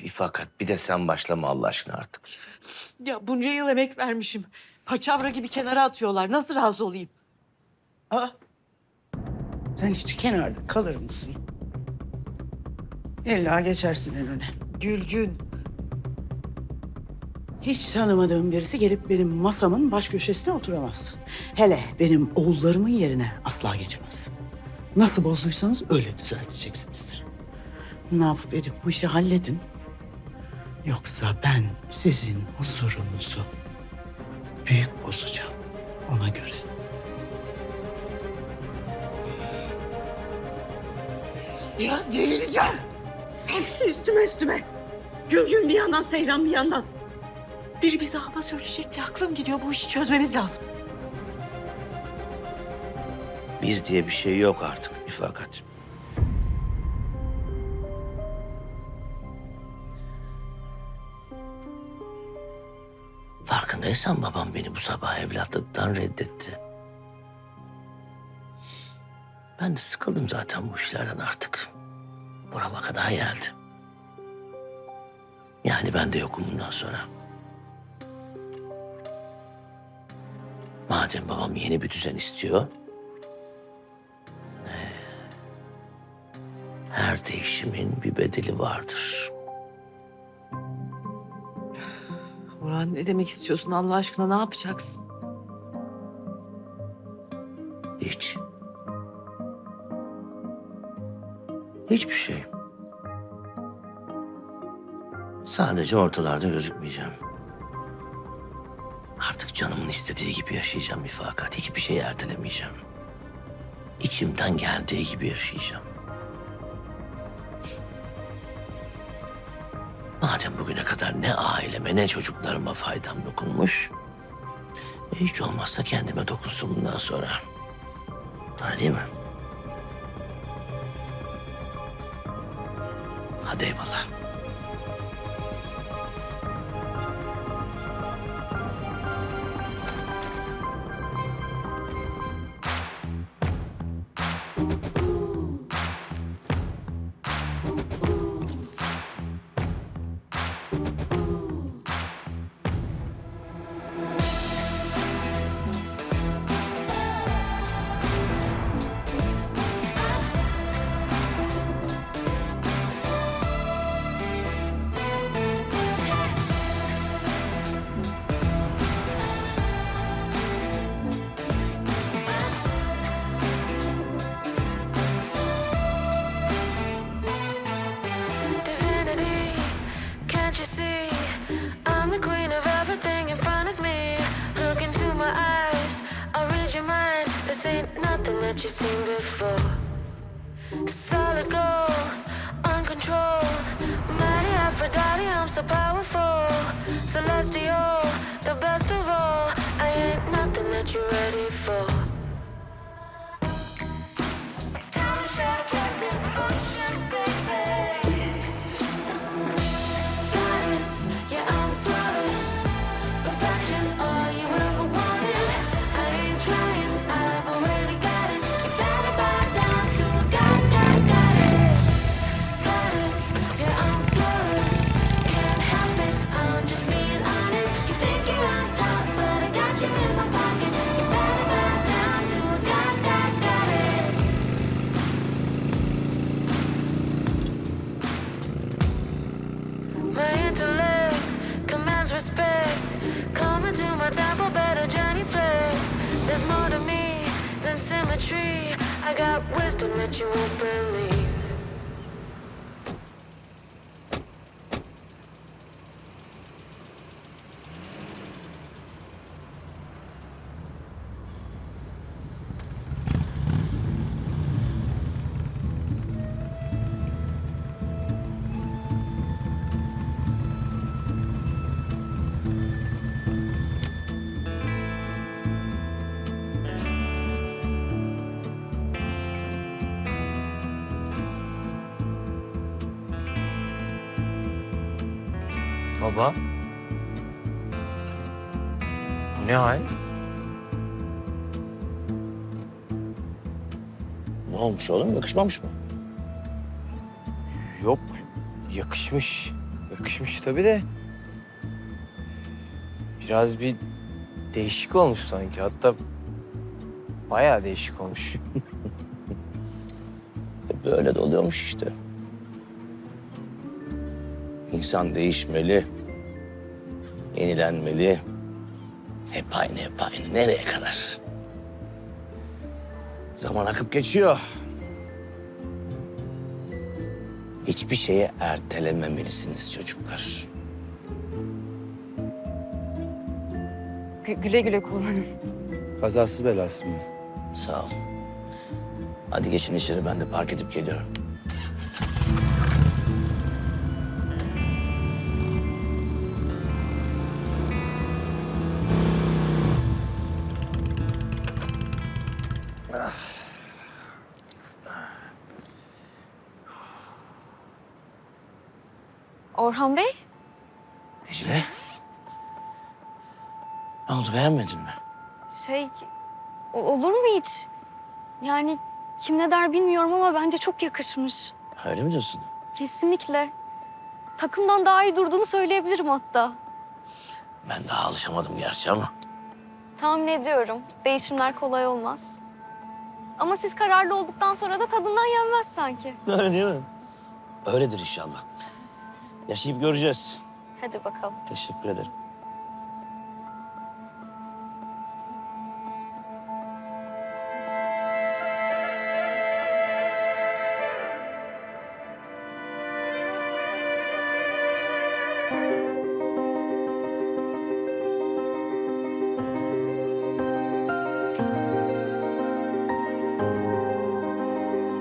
İfakat bir de sen başlama Allah aşkına artık. Ya bunca yıl emek vermişim. Paçavra gibi kenara atıyorlar. Nasıl razı olayım? Aa, sen hiç kenarda kalır mısın? İlla geçersin en öne. Gülgün. Hiç tanımadığım birisi gelip benim masamın baş köşesine oturamaz. Hele benim oğullarımın yerine asla geçemez. Nasıl bozduysanız öyle düzelteceksiniz. Ne yapıp edip bu işi halledin. Yoksa ben sizin huzurunuzu büyük bozacağım ona göre. Ya delireceğim. Hepsi üstüme üstüme. Gülgün bir yandan, Seyran bir yandan. Biri bize ama söyleyecekti. Aklım gidiyor. Bu işi çözmemiz lazım. Biz diye bir şey yok artık İfakat. Farkındaysan babam beni bu sabah evlatlıktan reddetti. Ben de sıkıldım zaten bu işlerden artık. Burama kadar geldi. Yani ben de yokum bundan sonra. Madem babam yeni bir düzen istiyor, her değişimin bir bedeli vardır. Orhan ne demek istiyorsun Allah aşkına? Ne yapacaksın? Hiç. Hiçbir şey. Sadece ortalarda gözükmeyeceğim. Artık canımın istediği gibi yaşayacağım bir fakat hiçbir şeyi ertelemeyeceğim. İçimden geldiği gibi yaşayacağım. Madem bugüne kadar ne aileme ne çocuklarıma faydam dokunmuş... ...hiç olmazsa kendime dokunsun bundan sonra. Öyle değil mi? Hadi eyvallah. This ain't nothing that you've seen before. Solid gold, uncontrolled. Mighty Aphrodite, I'm so powerful. Celestial, symmetry. I got wisdom that you won't believe. Baba. Bu ne hal? Ne olmuş oğlum? Yakışmamış mı? Yok. yakışmış. Yakışmış tabii de. Biraz bir değişik olmuş sanki. Hatta bayağı değişik olmuş. E, Böyle de oluyormuş işte. İnsan değişmeli. Yenilenmeli. Hep aynı, hep aynı. Nereye kadar? Zaman akıp geçiyor. Hiçbir şeye ertelememelisiniz çocuklar. Gü- güle güle kullanın. Kazasız belasız mı? Sağ ol. Hadi geçin içeri ben de park edip geliyorum. Orhan Bey, Dicle. Ne oldu beğenmedin mi? şey olur mu hiç? Yani kim ne der bilmiyorum ama bence çok yakışmış. Öyle mi diyorsun? Kesinlikle. Takımdan daha iyi durduğunu söyleyebilirim hatta. Ben daha alışamadım gerçi ama. Tahmin ediyorum. Değişimler kolay olmaz. Ama siz kararlı olduktan sonra da tadından yenmez sanki. Öyle değil mi? Öyledir inşallah. Yaşayıp göreceğiz. Hadi bakalım. Teşekkür ederim.